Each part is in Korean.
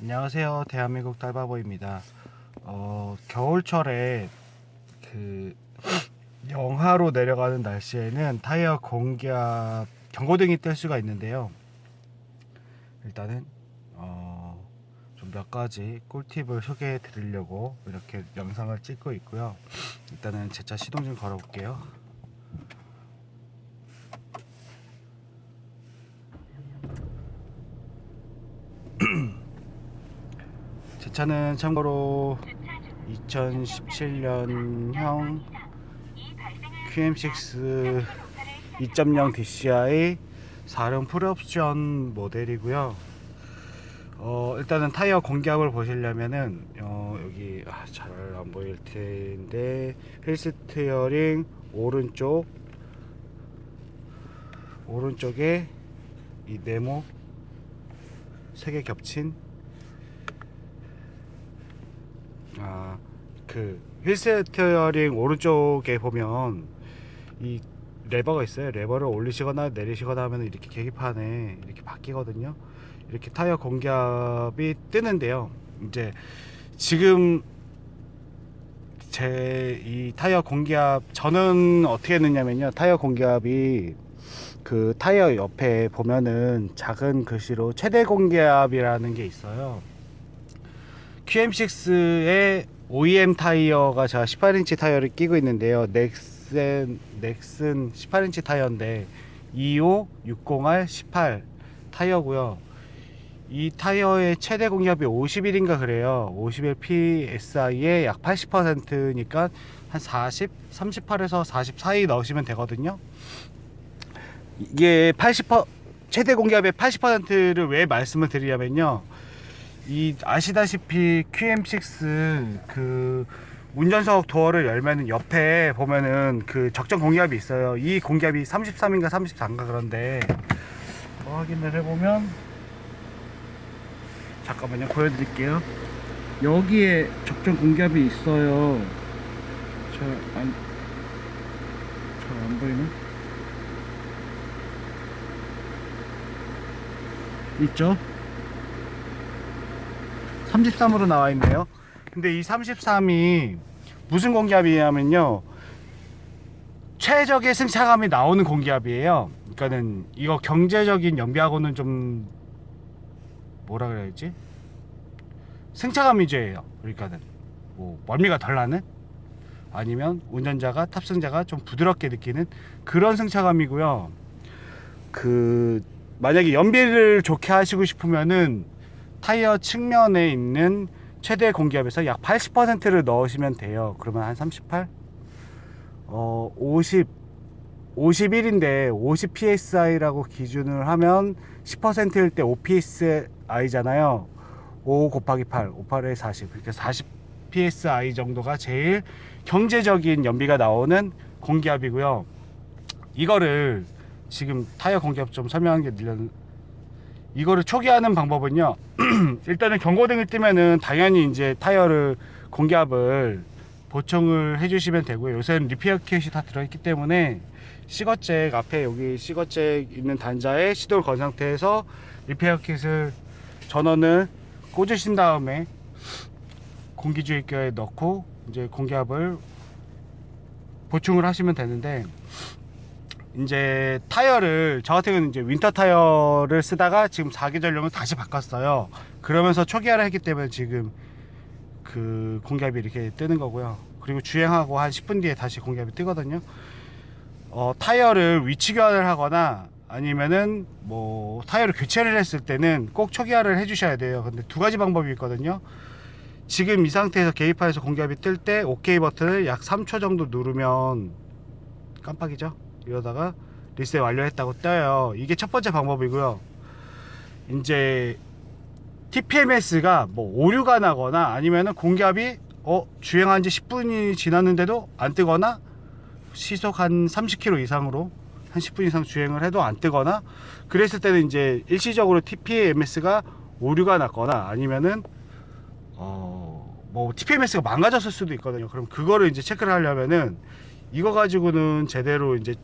안녕하세요. 대한민국 딸바보입니다. 어, 겨울철에 그 영하로 내려가는 날씨에는 타이어 공기압 경고등이 뜰 수가 있는데요. 일단은 어, 좀 몇 가지 꿀팁을 소개해 드리려고 이렇게 영상을 찍고 있고요. 일단은 제 차 시동 좀 걸어 볼게요. 차는 참고로 2017년형 QM6 2.0 DCI 4륜 풀옵션 모델이고요. 어, 일단은 타이어 공기압을 보시려면은 어, 여기 아, 잘 안 보일 텐데 휠 스티어링 오른쪽 오른쪽에 이 네모 세 개 겹친 아, 그 휠스티어링 오른쪽에 보면 이 레버가 있어요. 레버를 올리시거나 내리시거나 하면 이렇게 계기판에 이렇게 바뀌거든요. 이렇게 타이어 공기압이 뜨는데요. 이제 지금 제 이 타이어 공기압 저는 어떻게 했느냐면요. 타이어 공기압이 그 타이어 옆에 보면은 작은 글씨로 최대 공기압이라는 게 있어요. QM6의 OEM 타이어가 제가 18인치 타이어를 끼고 있는데요. 넥슨 넥슨 18인치 타이어인데 2560R 18 타이어고요. 이 타이어의 최대 공기압이 51인가 그래요. 51 PSI의 약 80%니까 한 40, 38에서 40 사이 넣으시면 되거든요. 이게 80% 최대 공기압의 80%를 왜 말씀을 드리냐면요. 이 아시다시피 QM6 그 운전석 도어를 열면은 옆에 보면은 그 적정 공기압이 있어요. 이 공기압이 33인가 34인가 그런데 뭐 확인을 해보면 잠깐만요 보여드릴게요. 여기에 적정 공기압이 있어요. 잘안 잘 안 보이나? 있죠? 33으로 나와 있네요. 근데 이 33이 무슨 공기압이냐면요. 최적의 승차감이 나오는 공기압이에요. 그러니까는 이거 경제적인 연비하고는 좀 뭐라 그래야지? 승차감 위주예요. 그러니까는 뭐 멀미가 덜 나는 아니면 운전자가 탑승자가 좀 부드럽게 느끼는 그런 승차감이고요. 그 만약에 연비를 좋게 하시고 싶으면은 타이어 측면에 있는 최대 공기압에서 약 80%를 넣으시면 돼요. 그러면 한 38? 어, 50, 51인데 50 psi라고 기준을 하면 10%일 때 5 psi잖아요. 5 곱하기 8, 5, 8에 40. 그러니까 40 psi 정도가 제일 경제적인 연비가 나오는 공기압이고요. 이거를 지금 타이어 공기압 좀 설명한 게 늘려 이거를 초기화하는 방법은요. 일단은 경고등이 뜨면은 당연히 이제 타이어를 공기압을 보충을 해주시면 되고요. 요새는 리페어 킷이 다 들어있기 때문에 시거잭 앞에 여기 시거잭 있는 단자에 시도를 건 상태에서 리페어 킷을 전원을 꽂으신 다음에 공기주입기에 넣고 이제 공기압을 보충을 하시면 되는데 이제 타이어를 저 같은 경우는 이제 윈터 타이어를 쓰다가 지금 사계절용을 다시 바꿨어요. 그러면서 초기화를 했기 때문에 지금 그 공기압이 이렇게 뜨는 거고요. 그리고 주행하고 한 10분 뒤에 다시 공기압이 뜨거든요. 어, 타이어를 위치 교환을 하거나 아니면은 뭐 타이어를 교체를 했을 때는 꼭 초기화를 해주셔야 돼요. 근데 두 가지 방법이 있거든요. 지금 이 상태에서 계기판에서 공기압이 뜰 때 OK 버튼을 약 3초 정도 누르면 깜빡이죠. 이러다가 리셋 완료했다고 떠요. 이게 첫 번째 방법이고요. 이제 TPMS가 뭐 오류가 나거나 아니면은 공기압이 어 주행한 지 10분이 지났는데도 안 뜨거나 시속 한 30km 이상으로 한 10분 이상 주행을 해도 안 뜨거나 그랬을 때는 이제 일시적으로 TPMS가 오류가 났거나 아니면은 어 뭐 TPMS가 망가졌을 수도 있거든요. 그럼 그거를 이제 체크를 하려면은 이거 가지고는 제대로 이제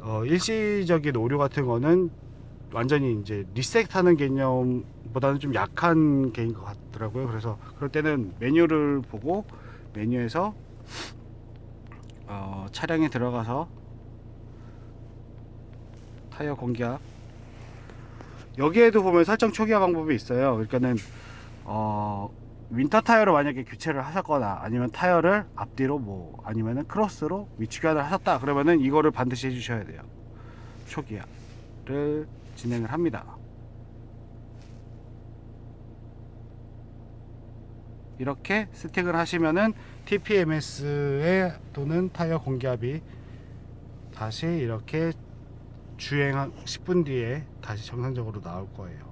어 일시적인 오류 같은 거는 완전히 이제 리셋하는 개념보다는 좀 약한 개인 것 같더라고요. 그래서 그럴 때는 메뉴를 보고 메뉴에서 어, 차량에 들어가서 타이어 공기압 여기에도 보면 설정 초기화 방법이 있어요. 그러니까는 어, 윈터 타이어를 만약에 교체를 하셨거나 아니면 타이어를 앞뒤로 뭐 아니면은 크로스로 위치 교환을 하셨다 그러면은 이거를 반드시 해주셔야 돼요. 초기화를 진행을 합니다. 이렇게 세팅을 하시면은 TPMS의 또는 타이어 공기압이 다시 이렇게 주행 한 10분 뒤에 다시 정상적으로 나올 거예요.